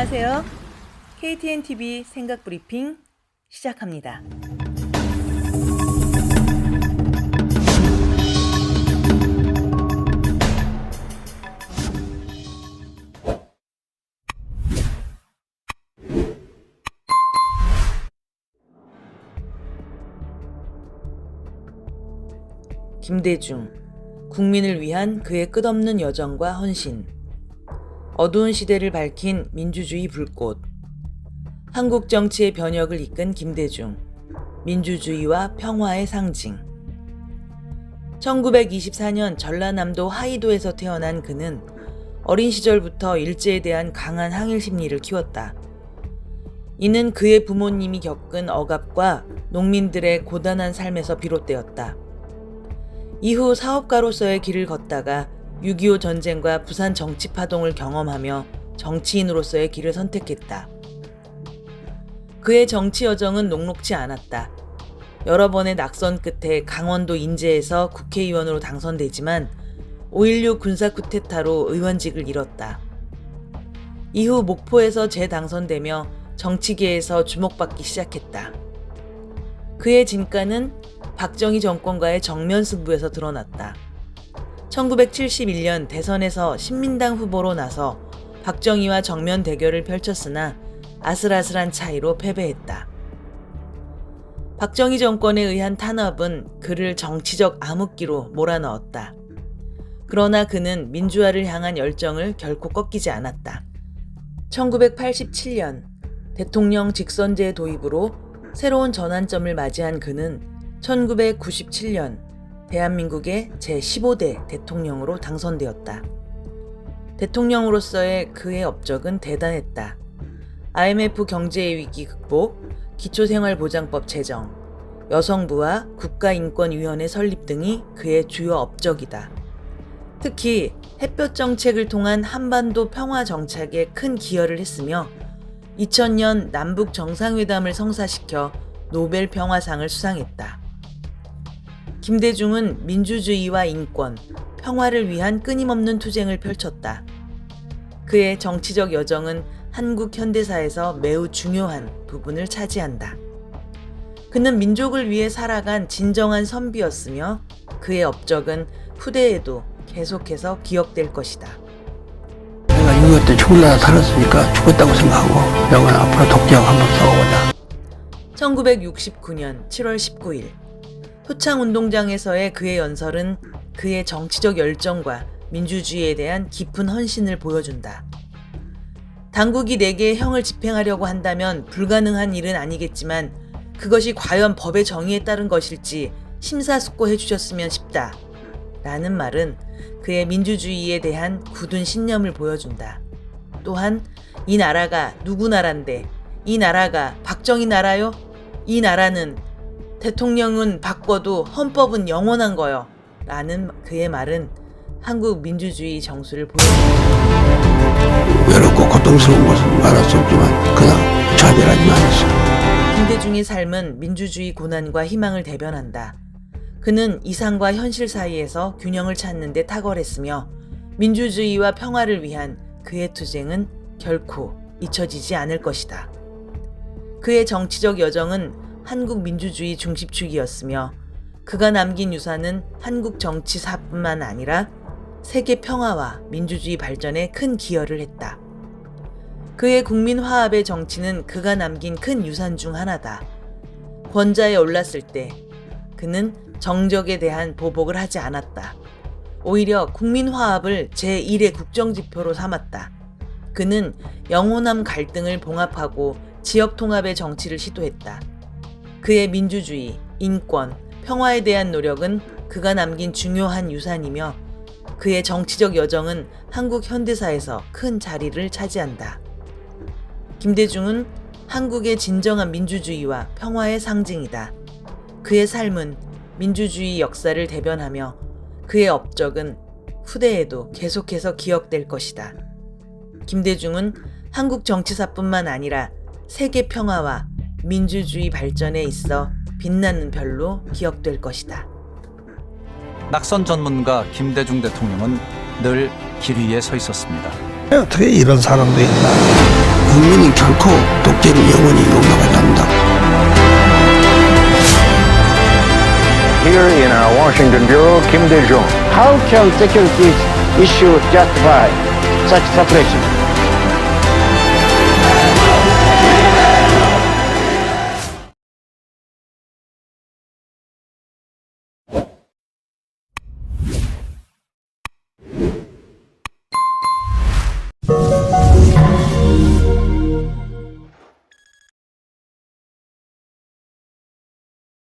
안녕하세요. KTN TV 생각 브리핑 시작합니다. 김대중 국민을 위한 그의 끝없는 여정과 헌신 어두운 시대를 밝힌 민주주의 불꽃. 한국 정치의 변혁을 이끈 김대중. 민주주의와 평화의 상징. 1924년 전라남도 하이도에서 태어난 그는 어린 시절부터 일제에 대한 강한 항일 심리를 키웠다. 이는 그의 부모님이 겪은 억압과 농민들의 고단한 삶에서 비롯되었다. 이후 사업가로서의 길을 걷다가 6.25 전쟁과 부산 정치 파동을 경험하며 정치인으로서의 길을 선택했다. 그의 정치 여정은 녹록지 않았다. 여러 번의 낙선 끝에 강원도 인제에서 국회의원으로 당선되지만 5.16 군사 쿠데타로 의원직을 잃었다. 이후 목포에서 재당선되며 정치계에서 주목받기 시작했다. 그의 진가는 박정희 정권과의 정면 승부에서 드러났다. 1971년 대선에서 신민당 후보로 나서 박정희와 정면 대결을 펼쳤으나 아슬아슬한 차이로 패배했다. 박정희 정권에 의한 탄압은 그를 정치적 암흑기로 몰아넣었다. 그러나 그는 민주화를 향한 열정을 결코 꺾이지 않았다. 1987년 대통령 직선제 도입으로 새로운 전환점을 맞이한 그는 1997년 대한민국의 제15대 대통령으로 당선되었다. 대통령으로서의 그의 업적은 대단했다. IMF 경제 위기 극복, 기초생활보장법 제정, 여성부와 국가인권위원회 설립 등이 그의 주요 업적이다. 특히 햇볕 정책을 통한 한반도 평화 정착에 큰 기여를 했으며 2000년 남북 정상회담을 성사시켜 노벨 평화상을 수상했다. 김대중은 민주주의와 인권, 평화를 위한 끊임없는 투쟁을 펼쳤다. 그의 정치적 여정은 한국 현대사에서 매우 중요한 부분을 차지한다. 그는 민족을 위해 살아간 진정한 선비였으며 그의 업적은 후대에도 계속해서 기억될 것이다. 내가 6.25 때 죽을 나라 살았으니까 죽었다고 생각하고 영원 앞으로 독재하고 한번 싸워보자. 1969년 7월 19일 표창 운동장에서의 그의 연설은 그의 정치적 열정과 민주주의에 대한 깊은 헌신을 보여준다. 당국이 내게 형을 집행하려고 한다면 불가능한 일은 아니겠지만 그것이 과연 법의 정의에 따른 것일지 심사숙고해 주셨으면 싶다. 라는 말은 그의 민주주의에 대한 굳은 신념을 보여준다. 또한 이 나라가 누구 나라인데 이 나라가 박정희 나라요? 이 나라는 대통령은 바꿔도 헌법은 영원한 거요. 라는 그의 말은 한국 민주주의 정수를 보여줍니다. 외롭고 고통스러운 것은 말할 수 없지만 그냥 좌절하지만 않았어. 김대중의 삶은 민주주의 고난과 희망을 대변한다. 그는 이상과 현실 사이에서 균형을 찾는 데 탁월했으며 민주주의와 평화를 위한 그의 투쟁은 결코 잊혀지지 않을 것이다. 그의 정치적 여정은 한국 민주주의 중심축이었으며 그가 남긴 유산은 한국 정치사뿐만 아니라 세계 평화와 민주주의 발전에 큰 기여를 했다. 그의 국민 화합의 정치는 그가 남긴 큰 유산 중 하나다. 권좌에 올랐을 때 그는 정적에 대한 보복을 하지 않았다. 오히려 국민 화합을 제1의 국정지표로 삼았다. 그는 영호남 갈등을 봉합하고 지역 통합의 정치를 시도했다. 그의 민주주의, 인권, 평화에 대한 노력은 그가 남긴 중요한 유산이며 그의 정치적 여정은 한국 현대사에서 큰 자리를 차지한다. 김대중은 한국의 진정한 민주주의와 평화의 상징이다. 그의 삶은 민주주의 역사를 대변하며 그의 업적은 후대에도 계속해서 기억될 것이다. 김대중은 한국 정치사뿐만 아니라 세계 평화와 민주주의 발전에 있어 빛나는 별로 기억될 것이다. 낙선 전문가 김대중 대통령은 늘 길 위에 서 있었습니다. 어떻게 이런 사람도 있나. 국민은 결코 독재를 영원히 용납하지 않는다. Here in our Washington bureau, Kim Dae-jung. How can security issue justify such suppression?